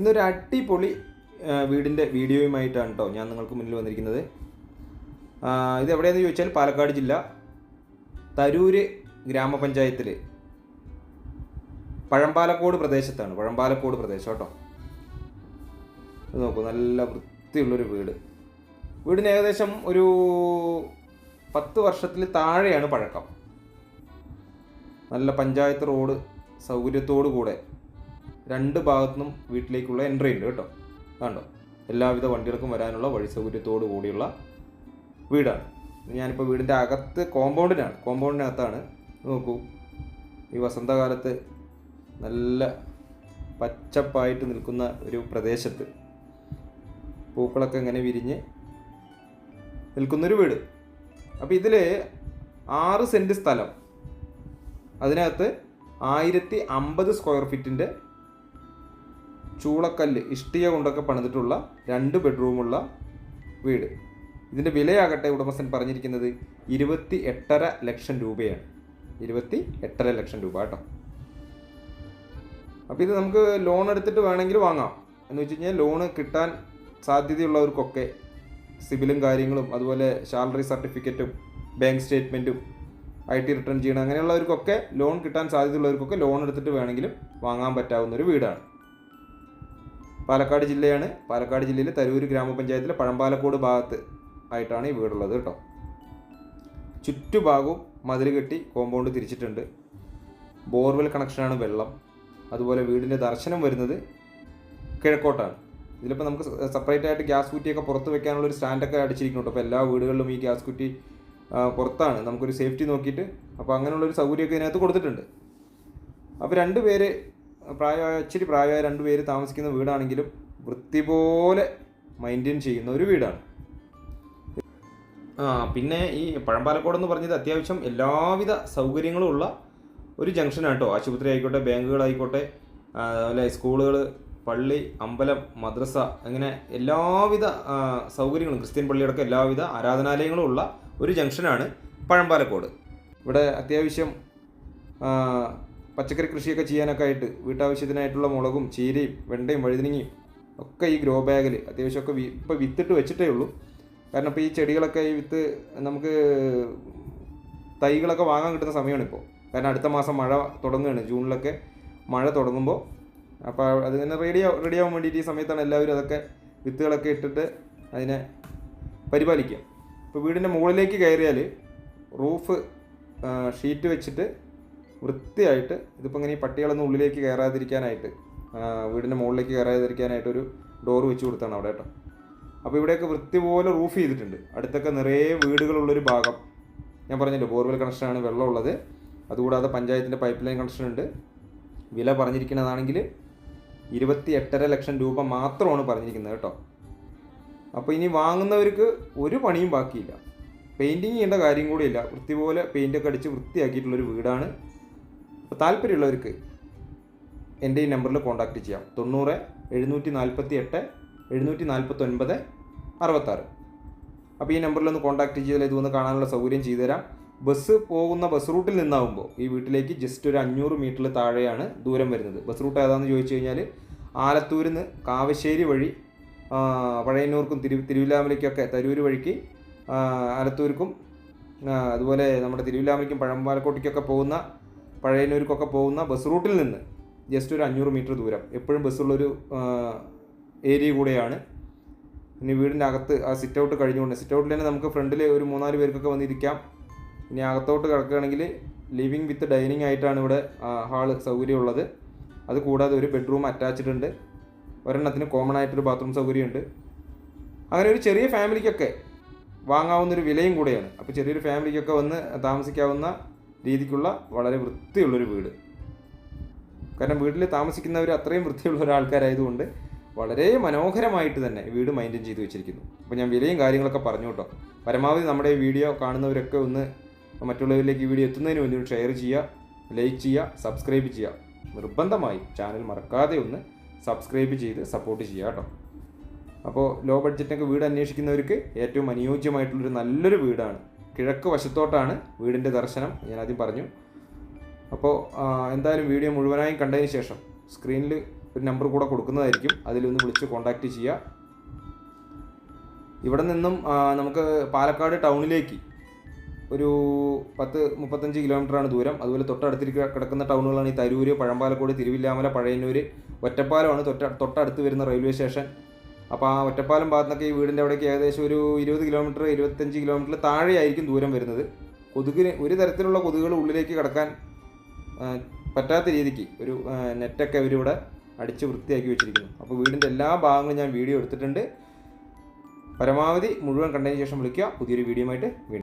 ഇന്നൊരു അടിപൊളി വീടിന്റെ വീഡിയോയുമായിട്ടാണ് കേട്ടോ ഞാൻ നിങ്ങൾക്ക് മുന്നിൽ വന്നിരിക്കുന്നത്. ഇത് എവിടെയെന്ന് ചോദിച്ചാൽ പാലക്കാട് ജില്ല തരൂര് ഗ്രാമപഞ്ചായത്തിൽ പഴമ്പാലക്കോട് പ്രദേശത്താണ് പഴമ്പാലക്കോട് പ്രദേശം കേട്ടോ ഇത് നോക്കൂ നല്ല വൃത്തിയുള്ളൊരു വീട്. വീടിന് ഏകദേശം ഒരു പത്ത് വർഷത്തിൽ താഴെയാണ് പഴക്കം. നല്ല പഞ്ചായത്ത് റോഡ് സൗകര്യത്തോടു കൂടെ രണ്ട് ഭാഗത്തുനിന്നും വീട്ടിലേക്കുള്ള എൻട്രി ഉണ്ട് കേട്ടോ. കണ്ടോ? എല്ലാവിധ വണ്ടികൾക്കും വരാനുള്ള വഴി സൗകര്യത്തോടു കൂടിയുള്ള വീടാണ്. ഞാനിപ്പോൾ വീടിന്റെ അകത്ത് കോമ്പൗണ്ടിനാണ് കോമ്പൗണ്ടിനകത്താണ് നോക്കൂ. ഈ വസന്തകാലത്ത് നല്ല പച്ചപ്പായിട്ട് നിൽക്കുന്ന ഒരു പ്രദേശത്ത് പൂക്കളൊക്കെ ഇങ്ങനെ വിരിഞ്ഞ് നിൽക്കുന്നൊരു വീട്. അപ്പോൾ ഇതിൽ ആറ് സെന്റ് സ്ഥലം. അതിനകത്ത് ആയിരത്തി അമ്പത് സ്ക്വയർ ഫീറ്റിന്റെ ചൂളക്കല്ല് ഇഷ്ടിക കൊണ്ടൊക്കെ പണിതിട്ടുള്ള രണ്ട് ബെഡ്റൂമുള്ള വീട്. ഇതിന്റെ വിലയാകട്ടെ ഉടമസ്ഥൻ പറഞ്ഞിരിക്കുന്നത് ഇരുപത്തി എട്ടര ലക്ഷം രൂപയാണ്. ഇരുപത്തി എട്ടര ലക്ഷം രൂപ കേട്ടോ. അപ്പോൾ ഇത് നമുക്ക് ലോൺ എടുത്തിട്ട് വേണമെങ്കിൽ വാങ്ങാം. എന്ന് വെച്ച് കഴിഞ്ഞാൽ ലോണ് കിട്ടാൻ സാധ്യതയുള്ളവർക്കൊക്കെ സിബിലും കാര്യങ്ങളും അതുപോലെ സാലറി സർട്ടിഫിക്കറ്റും ബാങ്ക് സ്റ്റേറ്റ്മെന്റും ഐ ടി റിട്ടേൺ ചെയ്യണം അങ്ങനെയുള്ളവർക്കൊക്കെ ലോൺ കിട്ടാൻ സാധ്യതയുള്ളവർക്കൊക്കെ ലോൺ എടുത്തിട്ട് വേണമെങ്കിലും വാങ്ങാൻ പറ്റാവുന്ന ഒരു വീടാണ്. പാലക്കാട് ജില്ലയാണ്. പാലക്കാട് ജില്ലയിലെ തരൂർ ഗ്രാമപഞ്ചായത്തിലെ പഴമ്പാലക്കോട് ഭാഗത്ത് ആയിട്ടാണ് ഈ വീടുള്ളത് കേട്ടോ. ചുറ്റുഭാഗവും മതിൽ കെട്ടി കോമ്പൗണ്ട് തിരിച്ചിട്ടുണ്ട്. ബോർവെൽ കണക്ഷനാണ് വെള്ളം. അതുപോലെ വീടിന്റെ ദർശനം വരുന്നത് കിഴക്കോട്ടാണ്. ഇതിലിപ്പോൾ നമുക്ക് സെപ്പറേറ്റ് ആയിട്ട് ഗ്യാസ് കുറ്റിയൊക്കെ പുറത്ത് വെക്കാനുള്ള ഒരു സ്റ്റാൻഡൊക്കെ അടിച്ചിരിക്കുന്നുണ്ട്. അപ്പോൾ എല്ലാ വീടുകളിലും ഈ ഗ്യാസ് കുറ്റി പുറത്താണ്. നമുക്കൊരു സേഫ്റ്റി നോക്കിയിട്ട്. അപ്പോൾ അങ്ങനെയുള്ളൊരു സൗകര്യമൊക്കെ ഇതിനകത്ത് കൊടുത്തിട്ടുണ്ട്. അപ്പോൾ രണ്ട് പേര് പ്രായമായ ഇച്ചിരി പ്രായമായ രണ്ട് പേര് താമസിക്കുന്ന വീടാണെങ്കിലും വൃത്തി പോലെ മെയിന്റെയിൻ ചെയ്യുന്ന ഒരു വീടാണ്. പിന്നെ ഈ പഴമ്പാലക്കോട് എന്ന് പറഞ്ഞത് അത്യാവശ്യം എല്ലാവിധ സൗകര്യങ്ങളും ഉള്ള ഒരു ജംഗ്ഷനാണ് കേട്ടോ ആശുപത്രി ആയിക്കോട്ടെ ബാങ്കുകളായിക്കോട്ടെ അതുപോലെ സ്കൂളുകൾ പള്ളി അമ്പലം മദ്രസ അങ്ങനെ എല്ലാവിധ സൗകര്യങ്ങളും ക്രിസ്ത്യൻ പള്ളിയടക്കം എല്ലാവിധ ആരാധനാലയങ്ങളും ഉള്ള ഒരു ജംഗ്ഷനാണ് പഴമ്പാലക്കോട് ഇവിടെ അത്യാവശ്യം പച്ചക്കറി കൃഷിയൊക്കെ ചെയ്യാനൊക്കെ ആയിട്ട് വീട്ടാവശ്യത്തിനായിട്ടുള്ള മുളകും ചീരയും വെണ്ടയും വഴുതിനങ്ങയും ഒക്കെ ഈ ഗ്രോ ബാഗിൽ അത്യാവശ്യമൊക്കെ ഇപ്പോൾ വിത്തിട്ട് വെച്ചിട്ടേ ഉള്ളൂ. കാരണം ഇപ്പോൾ ഈ ചെടികളൊക്കെ ഈ വിത്ത് നമുക്ക് തൈകളൊക്കെ വാങ്ങാൻ കിട്ടുന്ന സമയമാണ് ഇപ്പോൾ കാരണം അടുത്ത മാസം മഴ തുടങ്ങുകയാണ്. ജൂണിലൊക്കെ മഴ തുടങ്ങുമ്പോൾ അപ്പോൾ അതിങ്ങനെ റെഡി റെഡി ആവാൻ വേണ്ടിയിട്ട് ഈ സമയത്താണ് എല്ലാവരും അതൊക്കെ വിത്തുകളൊക്കെ ഇട്ടിട്ട് അതിനെ പരിപാലിക്കുക. ഇപ്പോൾ വീടിന്റെ മുകളിലേക്ക് കയറിയാൽ റൂഫ് ഷീറ്റ് വെച്ചിട്ട് വൃത്തിയായിട്ട് ഇതിപ്പോൾ ഇങ്ങനെ ഈ പട്ടികളൊന്നും ഉള്ളിലേക്ക് കയറാതിരിക്കാനായിട്ട് വീടിന്റെ മുകളിലേക്ക് കയറാതിരിക്കാനായിട്ട് ഒരു ഡോർ വെച്ച് കൊടുത്താണ് അവിടെ കേട്ടോ. അപ്പോൾ ഇവിടെയൊക്കെ വൃത്തി പോലെ റൂഫ് ചെയ്തിട്ടുണ്ട്. അടുത്തൊക്കെ നിറയെ വീടുകളുള്ളൊരു ഭാഗം. ഞാൻ പറഞ്ഞില്ലേ ബോർവെൽ കണക്ഷനാണ് വെള്ളമുള്ളത്. അതുകൂടാതെ പഞ്ചായത്തിന്റെ പൈപ്പ് ലൈൻ കണക്ഷൻ ഉണ്ട്. വില പറഞ്ഞിരിക്കുന്നതാണെങ്കിൽ ഇരുപത്തി എട്ടര ലക്ഷം രൂപ മാത്രമാണ് പറഞ്ഞിരിക്കുന്നത് കേട്ടോ. അപ്പോൾ ഇനി വാങ്ങുന്നവർക്ക് ഒരു പണിയും ബാക്കിയില്ല. പെയിന്റിങ് ചെയ്യേണ്ട കാര്യം കൂടിയില്ല. വൃത്തി പോലെ പെയിന്റൊക്കെ അടിച്ച് വൃത്തിയാക്കിയിട്ടുള്ളൊരു വീടാണ്. അപ്പോൾ താല്പര്യമുള്ളവർക്ക് എന്റെ ഈ നമ്പറിൽ കോൺടാക്റ്റ് ചെയ്യാം. തൊണ്ണൂറ് എഴുന്നൂറ്റി നാൽപ്പത്തി എട്ട് എഴുന്നൂറ്റി നാൽപ്പത്തൊൻപത് അറുപത്താറ്. അപ്പോൾ ഈ നമ്പറിൽ ഒന്ന് കോൺടാക്ട് ചെയ്താൽ ഇതൊന്ന് കാണാനുള്ള സൗകര്യം ചെയ്തുതരാം. ബസ് പോകുന്ന ബസ് റൂട്ടിൽ നിന്നാവുമ്പോൾ ഈ വീട്ടിലേക്ക് ജസ്റ്റ് ഒരു അഞ്ഞൂറ് മീറ്ററിൽ താഴെയാണ് ദൂരം വരുന്നത്. ബസ് റൂട്ട് ഏതാണെന്ന് ചോദിച്ചു കഴിഞ്ഞാൽ ആലത്തൂരിൽ നിന്ന് കാവശ്ശേരി വഴി പഴയന്നൂർക്കും തിരു തിരുവില്ലാമലയ്ക്കൊക്കെ തരൂർ വഴിക്ക് ആലത്തൂർക്കും അതുപോലെ നമ്മുടെ തിരുവില്ലാമലയ്ക്കും പഴമ്പാലക്കോട്ടയ്ക്കൊക്കെ പോകുന്ന പഴയന്നൂർക്കൊക്കെ പോകുന്ന ബസ് റൂട്ടിൽ നിന്ന് ജസ്റ്റ് ഒരു അഞ്ഞൂറ് മീറ്റർ ദൂരം. എപ്പോഴും ബസ്സുള്ളൊരു ഏരിയ കൂടെയാണ്. ഇനി വീടിന്റെ അകത്ത് ആ സിറ്റ് ഔട്ട് കഴിഞ്ഞുകൊണ്ട് സിറ്റ് ഔട്ടിൽ തന്നെ നമുക്ക് ഫ്രണ്ടിൽ ഒരു മൂന്നാൽ പേർക്കൊക്കെ വന്നിരിക്കാം. ഇനി അകത്തോട്ട് കിടക്കുകയാണെങ്കിൽ ലിവിങ് വിത്ത് ഡൈനിങ് ആയിട്ടാണ് ഇവിടെ ഹാൾ സൗകര്യമുള്ളത്. അത് കൂടാതെ ഒരു ബെഡ്റൂം അറ്റാച്ച്ഡ് ഉണ്ട്. ഒരെണ്ണത്തിന് കോമൺ ആയിട്ടൊരു ബാത്റൂം സൗകര്യമുണ്ട്. അങ്ങനെ ഒരു ചെറിയ ഫാമിലിക്കൊക്കെ വാങ്ങാവുന്നൊരു വിലയും കൂടെയാണ്. അപ്പോൾ ചെറിയൊരു ഫാമിലിക്കൊക്കെ വന്ന് താമസിക്കാവുന്ന രീതിക്കുള്ള വളരെ വൃത്തിയുള്ളൊരു വീട്. കാരണം വീട്ടിൽ താമസിക്കുന്നവർ അത്രയും വൃത്തിയുള്ള ഒരാൾക്കാരായതുകൊണ്ട് വളരെ മനോഹരമായിട്ട് തന്നെ വീട് മെയിന്റെയിൻ ചെയ്ത് വെച്ചിരിക്കുന്നു. അപ്പോൾ ഞാൻ വിലയും കാര്യങ്ങളൊക്കെ പറഞ്ഞു കേട്ടോ. പരമാവധി നമ്മുടെ ഈ വീഡിയോ കാണുന്നവരൊക്കെ ഒന്ന് മറ്റുള്ളവരിലേക്ക് ഈ വീഡിയോ എത്തുന്നതിന് വേണ്ടി ഷെയർ ചെയ്യുക ലൈക്ക് ചെയ്യുക സബ്സ്ക്രൈബ് ചെയ്യുക. നിർബന്ധമായി ചാനൽ മറക്കാതെ ഒന്ന് സബ്സ്ക്രൈബ് ചെയ്ത് സപ്പോർട്ട് ചെയ്യുക കേട്ടോ. അപ്പോൾ ലോ ബഡ്ജറ്റിനൊക്കെ വീട് അന്വേഷിക്കുന്നവർക്ക് ഏറ്റവും അനുയോജ്യമായിട്ടുള്ളൊരു നല്ലൊരു വീടാണ് കിഴക്ക് വശത്തോട്ടാണ് വീടിന്റെ ദർശനം ഞാൻ ആദ്യം പറഞ്ഞു. അപ്പോൾ എന്തായാലും വീഡിയോ മുഴുവനായും കണ്ടതിന് ശേഷം സ്ക്രീനിൽ ഒരു നമ്പർ കൂടെ കൊടുക്കുന്നതായിരിക്കും. അതിലൊന്ന് വിളിച്ച് കോൺടാക്റ്റ് ചെയ്യുക. ഇവിടെ നിന്നും നമുക്ക് പാലക്കാട് ടൗണിലേക്ക് ഒരു പത്ത് മുപ്പത്തഞ്ച് കിലോമീറ്ററാണ് ദൂരം. അതുപോലെ തൊട്ടടുത്തിരിക്ക കിടക്കുന്ന ടൗണുകളാണ് ഈ തരൂര് പഴമ്പാലക്കോട് തിരുവില്ലാമല പഴയന്നൂർ ഒറ്റപ്പാലമാണ് തൊട്ട തൊട്ടടുത്ത് വരുന്ന റെയിൽവേ സ്റ്റേഷൻ. അപ്പോൾ ആ ഒറ്റപ്പാലം ഭാഗത്തൊക്കെ ഈ വീടിന്റെ അവിടേക്ക് ഏകദേശം ഒരു ഇരുപത് കിലോമീറ്റർ ഇരുപത്തഞ്ച് കിലോമീറ്റർ താഴെയായിരിക്കും ദൂരം വരുന്നത്. കൊതുകിന് ഒരു തരത്തിലുള്ള കൊതുകുകൾ ഉള്ളിലേക്ക് കടക്കാൻ പറ്റാത്ത രീതിക്ക് ഒരു നെറ്റൊക്കെ അവരിവിടെ അടിച്ച് വൃത്തിയാക്കി വെച്ചിരിക്കുന്നു. അപ്പോൾ വീടിന്റെ എല്ലാ ഭാഗങ്ങളും ഞാൻ വീഡിയോ എടുത്തിട്ടുണ്ട്. പരമാവധി മുഴുവൻ കണ്ടതിന് ശേഷം വിളിക്കുക. പുതിയൊരു വീഡിയോ ആയിട്ട് വീണ്ടും